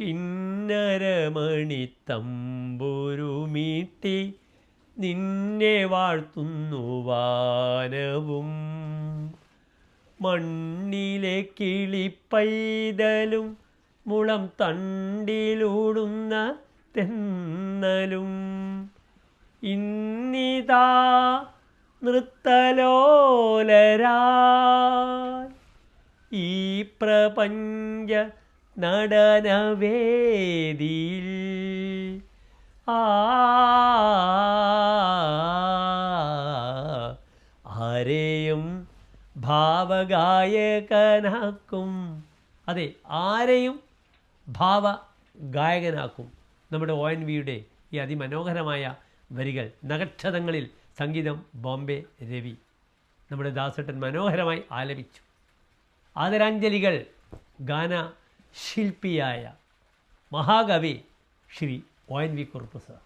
കിന്നരമണി തമ്പുരുമീട്ടി നിന്നെ വാഴ്ത്തുന്നു വാനവും. മണ്ണിലെ കിളിപ്പൈതലും മുളം തണ്ടിലൂടുന്ന തെന്നലും. ഇന്നിതാ നൃത്തലോലരാ. ഈ പ്രപഞ്ച നടനവേദിയിൽ. ആരെയും ഭാവഗായകനാക്കും. അതെ ആരെയും ഭാവ ഗായകനാക്കും നമ്മുടെ ഒ എൻ വിയുടെ ഈ അതിമനോഹരമായ വരികൾ. നഗക്ഷതങ്ങളിൽ സംഗീതം ബോംബെ രവി നമ്മുടെ ദാസട്ടൻ മനോഹരമായി ആലപിച്ചു. ആദരാഞ്ജലികൾ ഗാന ശില്പിയായ മഹാകവി Shri O N V Kurup sir.